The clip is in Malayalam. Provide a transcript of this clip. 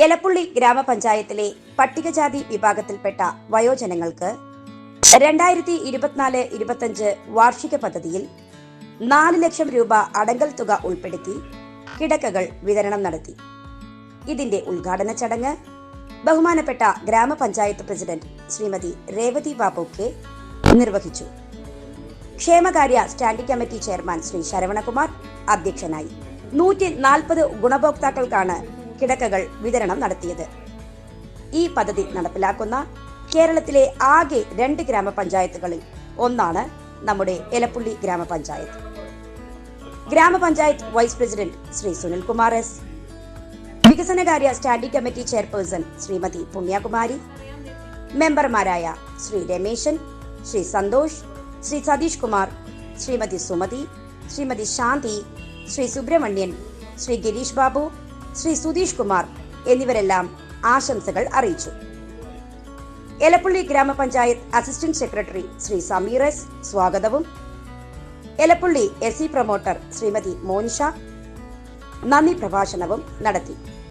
എലപ്പുള്ളി ഗ്രാമപഞ്ചായത്തിലെ പട്ടികജാതി വിഭാഗത്തിൽപ്പെട്ട വയോജനങ്ങൾക്ക് രണ്ടായിരത്തി ഇരുപത്തിനാല് ഇരുപത്തഞ്ച് വാർഷിക പദ്ധതിയിൽ നാല് ലക്ഷം രൂപ അടങ്കൽ തുക ഉൾപ്പെടുത്തി കിടക്കകൾ വിതരണം നടത്തി. ഇതിന്റെ ഉദ്ഘാടന ചടങ്ങ് ബഹുമാനപ്പെട്ട ഗ്രാമപഞ്ചായത്ത് പ്രസിഡന്റ് ശ്രീമതി രേവതി ബാബു കെ നിർവഹിച്ചു. ക്ഷേമകാര്യ standing committee chairman Shri Saravanakumar അധ്യക്ഷനായി. നൂറ്റി നാൽപ്പത് ഗുണഭോക്താക്കൾക്കാണ് കിടക്കകൾ വിതരണം നടത്തിയത്. ഈ പദ്ധതി നടപ്പിലാക്കുന്ന കേരളത്തിലെ ആകെ രണ്ട് ഗ്രാമപഞ്ചായത്തുകളിൽ ഒന്നാണ് നമ്മുടെ എലപ്പുള്ളി ഗ്രാമപഞ്ചായത്ത്. ഗ്രാമപഞ്ചായത്ത് vice president Shri Sunilkumar S. വികസനകാര്യ standing committee chairperson Shrimati Punyakumari. മെമ്പർമാരായ ശ്രീ രമേശൻ ശ്രീ സന്തോഷ് ശ്രീ സതീഷ് കുമാർ ശ്രീമതി സുമതി ശ്രീമതി ശാന്തി ശ്രീ സുബ്രഹ്മണ്യൻ ശ്രീ ഗിരീഷ് ബാബു ശ്രീ സുധീഷ് കുമാർ എന്നിവരെല്ലാം ആശംസകൾ അറിയിച്ചു. എലപ്പള്ളി ഗ്രാമപഞ്ചായത്ത് അസിസ്റ്റന്റ് സെക്രട്ടറി ശ്രീ സമീറസ് സ്വാഗതവും. എലപ്പള്ളി എസ് പ്രൊമോട്ടർ ശ്രീമതി മോനിഷ നന്ദി പ്രഭാഷണവും നടത്തി.